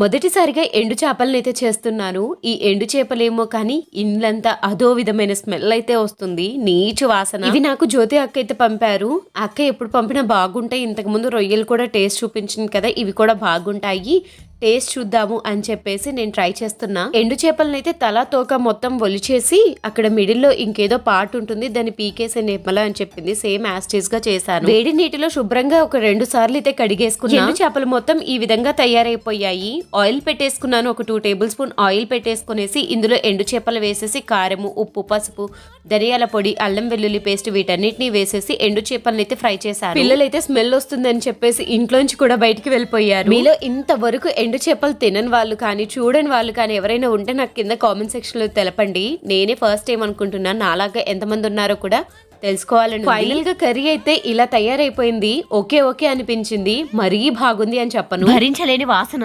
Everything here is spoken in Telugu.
మొదటిసారిగా ఎండు చేపలనైతే అయితే చేస్తున్నాను ఈ ఎండు చేపలేమో కానీ ఇండ్లంతా అదో విధమైన స్మెల్ అయితే వస్తుంది. నీచు వాసన. ఇవి నాకు జ్యోతి అక్క అయితే పంపారు. అక్క ఎప్పుడు పంపినా బాగుంటాయి. ఇంతకు ముందు రొయ్యలు కూడా టేస్ట్ చూపించింది కదా ఇవి కూడా బాగుంటాయి. టేస్ట్ చూద్దాము అని చెప్పేసి నేను ట్రై చేస్తున్నా. ఎండు చేపలను అయితే తల తోక మొత్తం ఒలిచేసి అక్కడ మిడిల్లో ఇంకేదో పార్ట్ ఉంటుంది దాన్ని పీకేసే నిర్మల అని చెప్పింది. సేమ్ యాస్టీస్గా చేశాను. వేడి నీటిలో శుభ్రంగా ఒక రెండు సార్లు అయితే కడిగేసుకున్నా. ఎండు చేపలు మొత్తం ఈ విధంగా తయారైపోయాయి. ఆయిల్ పెట్టేసుకున్నాను ఒక టూ టేబుల్ స్పూన్ ఆయిల్ పెట్టేసుకునేసి ఇందులో ఎండు చేపలు వేసేసి కారము ఉప్పు పసుపు ధనియాల పొడి అల్లం వెల్లుల్లి పేస్ట్ వీటన్నిటిని వేసేసి ఎండు చేపలను అయితే ఫ్రై చేశాను. పిల్లలైతే స్మెల్ వస్తుందని చెప్పేసి ఇంట్లోంచి కూడా బయటికి వెళ్ళిపోయారు. మీలో ఇంతవరకు ఎండు చేపలు తినని వాళ్ళు కానీ చూడని వాళ్ళు కానీ ఎవరైనా ఉంటే నాకు కింద కామెంట్ సెక్షన్లో తెలపండి. నేనే ఫస్ట్ టైం అనుకుంటున్నాను నాలాగా ఎంతమంది ఉన్నారో కూడా తెలుసుకోవాలని ఫైనల్గా కర్రీ అయితే ఇలా తయారైపోయింది. ఓకే ఓకే అనిపించింది. మరీ బాగుంది అని చెప్పను. భరించలేని వాసన.